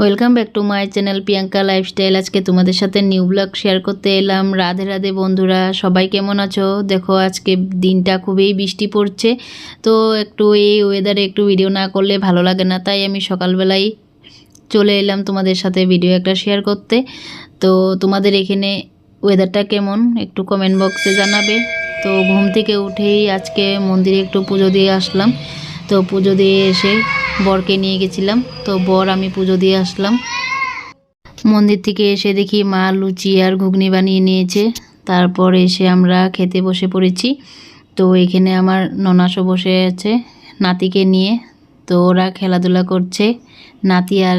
Welcome back to my channel Priyanka lifestyle আজকে তোমাদের সাথে নিউ ব্লগ শেয়ার করতে এলাম। রাধে রাধে বন্ধুরা, সবাই কেমন আছো? দেখো, আজকে দিনটা খুবই বৃষ্টি পড়ছে। তো একটু এই ওয়েদারে একটু ভিডিও না করলে ভালো লাগে না। তাই আমি সকালবেলায় চলে এলাম তোমাদের সাথে ভিডিও একটা শেয়ার করতে। তো তোমাদের এখানে ওয়েদারটা কেমন? একটু কমেন্ট বক্সে জানাবে। তো ঘুম থেকে উঠেই আজকে মন্দিরে একটু পুজো দিয়ে আসলাম। তো পুজো দিয়ে এসে বরকে নিয়ে গেছিলাম। তো বর আমি পুজো দিয়ে আসলাম। মন্দির থেকে এসে দেখি মা লুচি আর ঘুগনি বানিয়ে নিয়েছে। তারপর এসে আমরা খেতে বসে পড়েছি। তো এখানে আমার ননাসও বসে আছে, নাতিকে নিয়ে। তো ওরা খেলাধুলা করছে, নাতি আর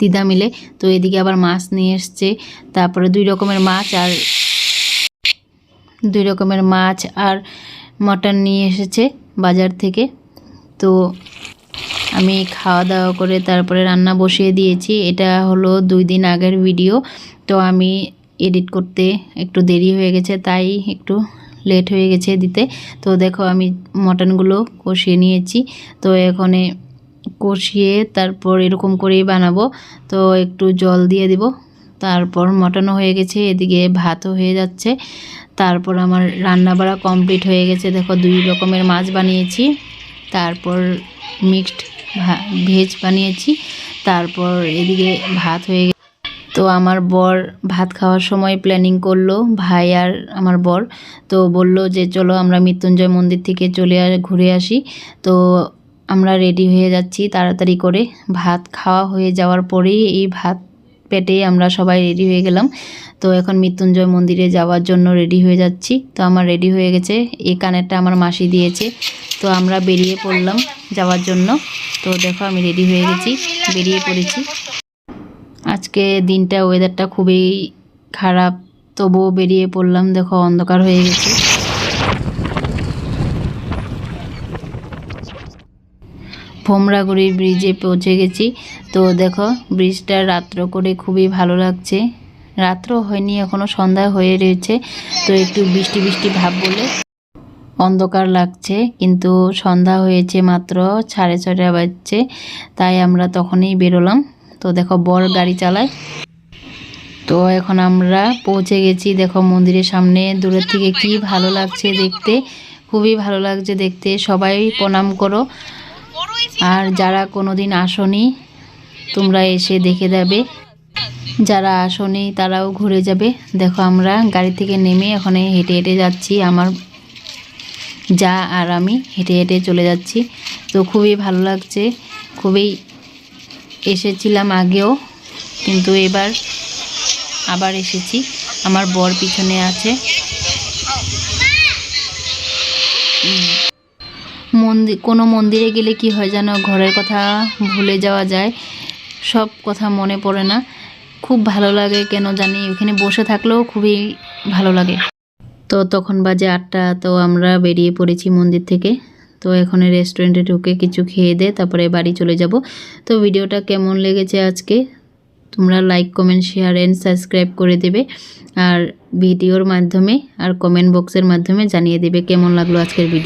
দিদা মিলে। তো এদিকে আবার মাছ নিয়ে এসছে। তারপরে দুই রকমের মাছ আর দুই রকমের মাছ আর মটন নিয়ে এসেছে বাজার থেকে। তো আমি খাওয়া দাওয়া করে তারপরে রান্না বসিয়ে দিয়েছি। এটা হলো দুই দিন আগের ভিডিও। তো আমি এডিট করতে একটু দেরি হয়ে গেছে, তাই একটু লেট হয়ে গেছে দিতে। তো দেখো আমি মটনগুলো কষিয়ে নিয়েছি। তো এখানে কষিয়ে তারপর এরকম করেই বানাবো। তো একটু জল দিয়ে দিব। তারপর মটনও হয়ে গেছে, এদিকে ভাতও হয়ে যাচ্ছে। তারপর আমার রান্না বাড়া কমপ্লিট হয়ে গেছে। দেখো দুই রকমের মাছ বানিয়েছি। তারপর মিক্সড ভেজ বানিয়েছি। তারপর এদিকে ভাত হয়ে তো আমার বর ভাত খাওয়ার সময় প্ল্যানিং করল, ভাই আর আমার বর। তো বলল যে, চলো আমরা মৃত্যুঞ্জয় মন্দির থেকে চলে ঘুরে আসি। তো আমরা রেডি হয়ে যাচ্ছি তাড়াতাড়ি করে। ভাত খাওয়া হয়ে যাওয়ার পরেই এই ভাত পেটে আমরা সবাই রেডি হয়ে গেলাম। তো এখন মৃত্যুঞ্জয় মন্দিরে যাওয়ার জন্য রেডি হয়ে যাচ্ছি। তো আমার রেডি হয়ে গেছে। এই কানেরটা আমার মাসি দিয়েছে। তো আমরা বেরিয়ে পড়লাম যাওয়ার জন্য। তো দেখো, আমি রেডি হয়ে গেছি, বেরিয়ে পড়েছি। আজকে দিনটা ওয়েদারটা খুবই খারাপ, তবুও বেরিয়ে পড়লাম, দেখো, অন্ধকার হয়ে গেছে। ভোমরাগুড়ি ব্রিজে পৌঁছে গেছি। তো দেখো, ব্রিজটা রাত্র করে খুবই ভালো লাগছে। রাত্র হয়নি এখনও সন্ধ্যা হয়ে রয়েছে। তো একটু বৃষ্টি বৃষ্টি ভাব বলে অন্ধকার লাগছে, কিন্তু সন্ধ্যা হয়েছে মাত্র সাড়ে ছটা বাজছে, তাই আমরা তখনই বেরোলাম। তো দেখো বর গাড়ি চালায়। তো এখন আমরা পৌঁছে গেছি, দেখো মন্দিরের সামনে। দূরের থেকে কি ভালো লাগছে দেখতে, খুবই ভালো লাগছে দেখতে। সবাই প্রণাম করো। আর যারা কোনো দিন আসনি, তোমরা এসে দেখে যাবে। যারা আসনি, তারাও ঘুরে যাবে। দেখো আমরা গাড়ি থেকে নেমে ওখানে হেঁটে হেঁটে যাচ্ছি। আমার যা আর আমি হেঁটে হেঁটে চলে যাচ্ছি। তো খুবই ভালো লাগছে। খুবই এসেছিলাম আগেও, কিন্তু এবার আবার এসেছি। আমার বর পিছনে আছে। মন্দির কোনো মন্দিরে গেলে কি হয় যেন ঘরের কথা ভুলে যাওয়া যায়। সব কথা মনে পড়ে না। খুব ভালো লাগে কেন জানি। ওখানে বসে থাকলেও খুবই ভালো লাগে। তো তখন বাজে আটটা, তো আমরা বেরিয়ে পড়েছি মন্দির থেকে। তো এখন রেস্টুরেন্টে ঢুকে কিছু খেয়ে দে, তারপরে বাড়ি চলে যাব। তো ভিডিওটা কেমন লেগেছে আজকে? তোমরা like comment share and subscribe করে দেবে। আর ভিডিওর মাধ্যমে আর কমেন্ট বক্সের মাধ্যমে জানিয়ে দেবে কেমন লাগল আজকের ভিডিও